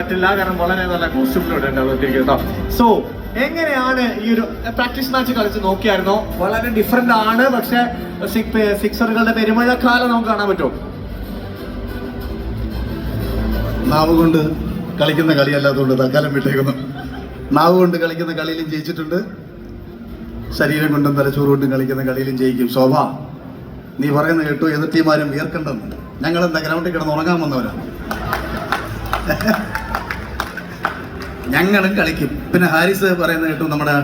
പറ്റില്ല കാരണം വളരെ നല്ല കോസ്റ്റ്യൂമിലൂടെ കേട്ടോ. സോ എങ്ങനെയാണ് ഈ ഒരു പ്രാക്ടീസ് മാച്ച് കളിച്ച് നോക്കിയായിരുന്നോ? വളരെ ഡിഫറെന്റ് ആണ് പക്ഷെ സിക്സറുകളുടെ പെരുമഴക്കാലം നമുക്ക് കാണാൻ പറ്റും. നാവ് കൊണ്ട് കളിക്കുന്ന കളി കളിയല്ലാത്തതുകൊണ്ട് തൽക്കാലം വിട്ടേക്കുന്നു. നാവ് കൊണ്ട് കളിക്കുന്ന കളിയിലും ജയിച്ചിട്ടുണ്ട്. ശരീരം കൊണ്ടും തലച്ചോറ് കൊണ്ടും കളിക്കുന്ന കളിയിലും ജയിക്കും. ശോഭ നീ പറയുന്ന കേട്ടു എതിർ ടീമാരും വിയർക്കണ്ടെന്ന്. ഞങ്ങൾ എന്താ ഗ്രൗണ്ടിൽ കിടന്ന് ഉറങ്ങാൻ വന്നവരാണ് ഞങ്ങളും കളിക്കും. പിന്നെ ഹാരിസ് പറയുന്ന കേട്ടു നമ്മുടെ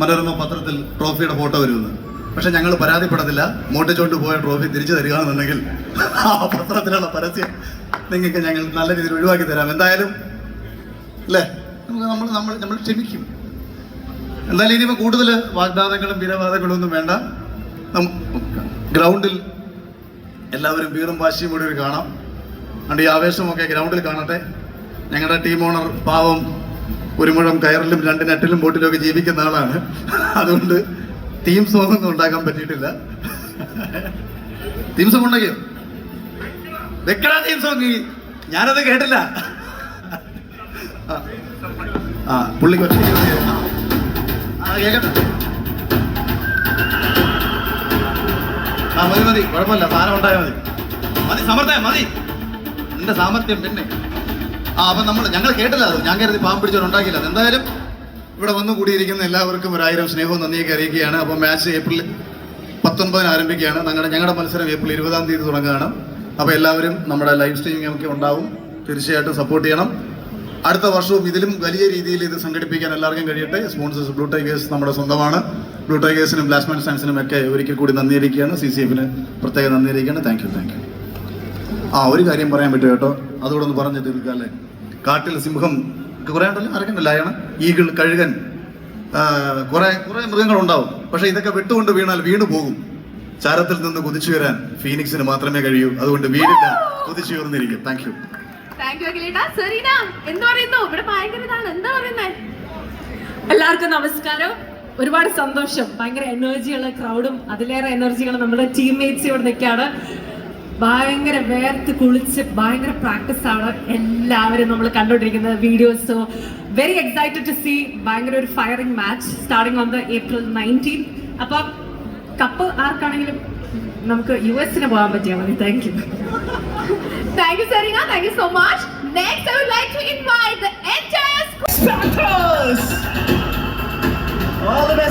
മനോരമ പത്രത്തിൽ ട്രോഫിയുടെ ഫോട്ടോ വരുമെന്ന്. പക്ഷെ ഞങ്ങൾ പരാതിപ്പെടത്തില്ല. മോട്ടിച്ചോണ്ട് പോയ ട്രോഫി തിരിച്ചു തരികയാണെന്നുണ്ടെങ്കിൽ ആ പത്രത്തിലുള്ള പരസ്യം നിങ്ങൾക്ക് ഞങ്ങൾ നല്ല രീതിയിൽ ഒഴിവാക്കി തരാം. എന്തായാലും അല്ലേ? നമ്മൾ നമ്മൾ നമ്മൾ ക്ഷമിക്കും. എന്തായാലും ഇനിയിപ്പോൾ കൂടുതൽ വാഗ്ദാനങ്ങളും വീരവാദങ്ങളും ഒന്നും വേണ്ട. ഗ്രൗണ്ടിൽ എല്ലാവരും വീറും വാശിയും കൂടി ഒരു കാണാം. അതുകൊണ്ട് ഈ ആവേശമൊക്കെ ഗ്രൗണ്ടിൽ കാണട്ടെ. ഞങ്ങളുടെ ടീം ഓണർ പാവം ഒരു മുഴം കയറിലും രണ്ട് നെറ്റിലും ബോട്ടിലും ഒക്കെ ജീവിക്കുന്ന ആളാണ്. അതുകൊണ്ട് തീം സോങ് ഒന്നും ഉണ്ടാക്കാൻ പറ്റിയിട്ടില്ല. തീം സോങ് ഉണ്ടാക്കിയോ വെക്കടാ തീം സോങ് ഞാനത് കേട്ടില്ല. ആ. ആ പുള്ളിക്ക് ഒറ്റ ആ മതി മതി. കുഴപ്പമില്ല. സാധനം ഉണ്ടായാൽ മതി. മതി സമർത്ഥ മതി. നിന്റെ സാമർത്ഥ്യം പിന്നെ. ആ അപ്പം നമ്മൾ ഞങ്ങൾ കേട്ടില്ല അത്. ഞാൻ കരുതി പാമ്പ് പിടിച്ചവർ ഉണ്ടാക്കില്ല എന്തായാലും ഇവിടെ വന്നു കൂടിയിരിക്കുന്ന എല്ലാവർക്കും ഒരായിരം സ്നേഹവും നന്ദിയൊക്കെ അറിയിക്കുകയാണ്. അപ്പോൾ മാച്ച് ഏപ്രിൽ പത്തൊൻപതിന് ആരംഭിക്കുകയാണ്. ഞങ്ങളുടെ ഞങ്ങളുടെ മത്സരം ഏപ്രിൽ ഇരുപതാം തീയതി തുടങ്ങുകയാണ്. അപ്പോൾ എല്ലാവരും നമ്മുടെ ലൈവ് സ്ട്രീമിംഗ് ഒക്കെ ഉണ്ടാവും. തീർച്ചയായിട്ടും സപ്പോർട്ട് ചെയ്യണം. അടുത്ത വർഷവും ഇതിലും വലിയ രീതിയിൽ ഇത് സംഘടിപ്പിക്കാൻ എല്ലാവർക്കും കഴിയട്ടെ. സ്പോൺസേഴ്സ് ബ്ലൂ ടൈഗേഴ്സ് നമ്മുടെ സ്വന്തമാണ്. ബ്ലൂ ടൈഗേഴ്സിനും ബ്ലാസ്മാൻ സയൻസിനും ഒക്കെ ഒരിക്കൽ കൂടി നന്ദി അറിയിക്കുകയാണ്. സി സി എഫിന് പ്രത്യേകം നന്ദി അറിയിക്കുകയാണ്. താങ്ക് യു താങ്ക് യു ആ ഒരു കാര്യം പറയാൻ പറ്റും കേട്ടോ. അതുകൂടെ ഒന്ന് പറഞ്ഞു തീർക്കാം അല്ലേ? കാട്ടിൽ സിംഹം കുറേ ഉണ്ടല്ലോ ആരൊക്കെയുണ്ടല്ലോ അയാണ് ഈഗിൾ കഴുകൻ കുറെ കുറേ മൃഗങ്ങളുണ്ടാവും. പക്ഷേ ഇതൊക്കെ വിട്ടുകൊണ്ട് വീണാൽ വീണ് പോകും. ചാരത്തിൽ നിന്ന് കുതിച്ചു വരാൻ ഫീനിക്സിന് മാത്രമേ കഴിയൂ. അതുകൊണ്ട് വീടില്ല കുതിച്ചു ഉയർന്നിരിക്കും. താങ്ക് യു എല്ലാവർക്കും നമസ്കാരം. ഒരുപാട് സന്തോഷം. ഭയങ്കര എനർജിയുള്ള ക്രൗഡും അതിലേറെ എനർജികൾ നമ്മുടെ ടീംമേറ്റ്സ് ഇവിടെ നിൽക്കുകയാണ്. ഭയങ്കര വേർത്ത് കുളിച്ച് ഭയങ്കര പ്രാക്ടീസ് ആണ് എല്ലാവരും നമ്മൾ കണ്ടുകൊണ്ടിരിക്കുന്ന videos very excited to see ഭയങ്കര ഒരു firing match starting on the April nineteen അപ്പം കപ്പ് ആർക്കാണെങ്കിലും നമുക്ക് യു എസിന് പോകാൻ പറ്റിയാൽ മതി. Thank you thank you Serena. Thank you so much Next, I would like to invite the entire school. All all best,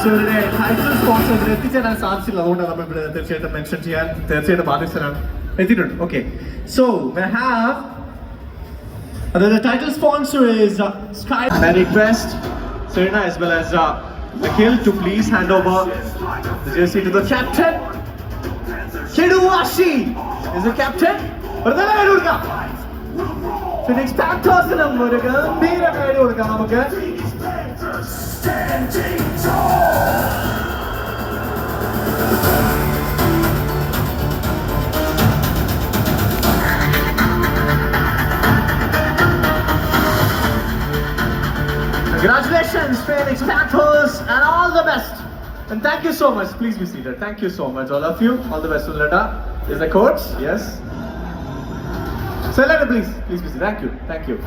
so ഇതിന്റെ title sponsor എത്തിച്ചേരാൻ സാധിച്ചില്ല അതുകൊണ്ട് നമ്മൾ ഇവിടെ തീർച്ചയായിട്ടും മെൻഷൻ ചെയ്യാൻ തീർച്ചയായിട്ടും ബാധ്യസ്ഥരാണ് എത്തിയിട്ടുണ്ട് okay so we have Uh, the title sponsor is uh, Sky. I request Serena as well as uh, Nikhil to please hand over the jersey to the captain. Kiduwashi is the captain. ഒരു നല്ല കൈ കൊടുക്കാം phoenix പാക്ടേഴ്സിനും ഒരു ഗംഭീര കൈ കൊടുക്കാം നമുക്ക് Congratulations, Phoenix Panthers, and all the best. And thank you so much. Please be seated. Thank you so much, all of you. All the best to Letta. Is the coach? Yes. So Letta, please, please be seated. Thank you. Thank you.